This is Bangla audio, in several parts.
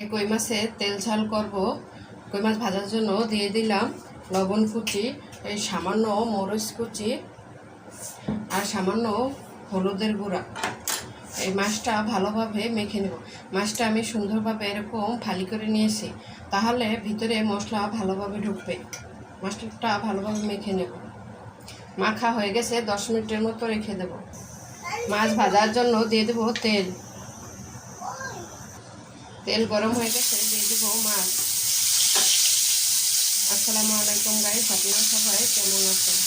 কই মাছের তেল ঝাল করব। কই মাছ ভাজার জন্য দিয়ে দিলাম লবণ কুচি, এই সামান্য মরিচ কুচি আর সামান্য হলুদের গুঁড়া। এই মাছটা ভালোভাবে মেখে নেব। মাছটা আমি সুন্দরভাবে এরকম ফালি করে নিয়েছি। তাহলে ভিতরে মশলা ভালোভাবে ঢুকবে। মাছটা ভালোভাবে মেখে নেব। মাখা হয়ে গেছে, দশ মিনিটের মতো রেখে দেব। মাছ ভাজার জন্য দিয়ে দেবো তেল। তেল গরম হয়ে গেছে, দিয়ে দেবো মাছ। আসসালামু আলাইকুম গাইস আপনারা সবাই কেমন আছেন?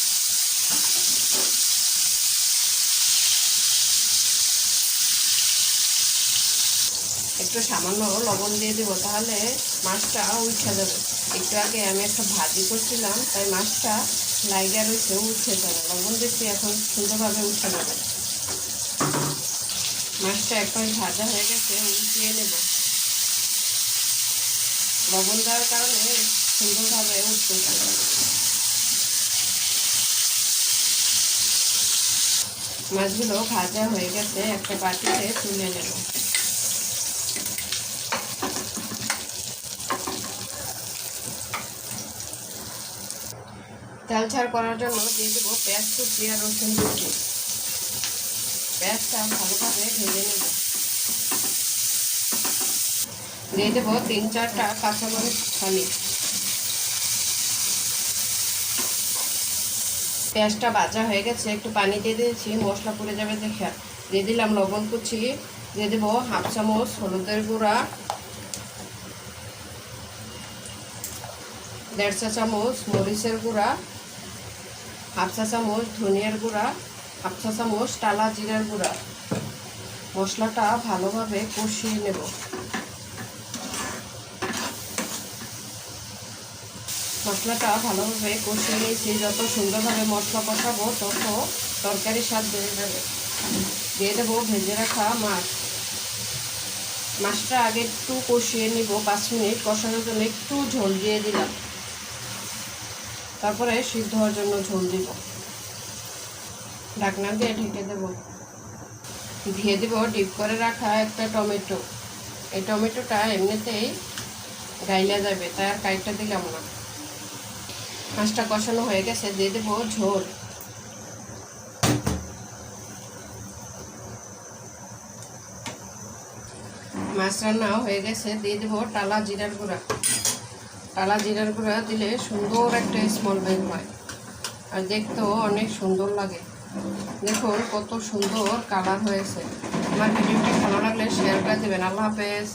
একটু সামান্য লবণ দিয়ে দেবো, তাহলে মাছটা উঠে যাবে। একটু আগে আমি একটা ভাজি করছিলাম, তাই মাছটা লাইগা রয়েছে, উঠে যাবে। লবণ দিচ্ছি, এখন সুন্দরভাবে উঠে যাবে। মাছটা একবার ভাজা হয়ে গেছে, উঠিয়ে নেব। লবণ দেওয়ার কারণে সুন্দরভাবে উঠতেছে মাছগুলো ভাজা হয়ে গেছে, একটা বাটিতে তুলে নেব। তেল ছাড় করার জন্য দিয়ে দেবো পেঁয়াজ কুচি আর রসুন কুচি। পেঁয়াজটা ভালোভাবে ভেজে নেব। দিয়ে দেবো তিন চারটা কাঁচামরিচ ফালি পেঁয়াজটা ভাজা হয়ে গেছে, একটু পানি দিয়ে দিয়েছি, মশলা পুড়ে যাবে দেখে দিয়ে দিলাম লবণ কুচি, দিয়ে দেবো হাফ চামচ হলুদের গুঁড়া, দেড় চা চামচ মরিচের গুঁড়া, হাফ চা চামচ ধনিয়ার গুঁড়া, হাফ চা চামচ টালা জিরার গুঁড়া। মশলাটা ভালোভাবে কষিয়ে নেব। মশলাটা ভালোভাবে কষিয়ে নিয়েছি। যত সুন্দরভাবে মশলা কষাবো, তত তরকারির স্বাদ বেড়ে যাবে। দিয়ে দেবো ভেজে রাখা মাছ। মাছটা আগে একটু কষিয়ে নিব, পাঁচ মিনিট কষানোর জন্য একটু ঝোল দিয়ে দিলাম। তারপরে সিদ্ধ হওয়ার জন্য ঝোল দিব। ঢাকনা দিয়ে ঢেকে দেব। দিয়ে দেবো ডিপ করে রাখা একটা টমেটো। এই টমেটোটা এমনিতেই গাইলা যাবে, তাই আর কাইটটা দিলাম না। মাছটা কষানো হয়ে গেছে, দিয়ে দেবো ঝোল। মাছ রান্না হয়ে গেছে, দিয়ে দেবো টালা জিরার গুঁড়া। টালা জিরার গুঁড়া দিলে সুন্দর একটা স্মল বের হয়, আর দেখতেও অনেক সুন্দর লাগে। দেখুন কত সুন্দর কালার হয়েছে। আমার ভিডিওটি ভালো লাগলে শেয়ার করে দেবেন। আল্লাহ হাফেজ।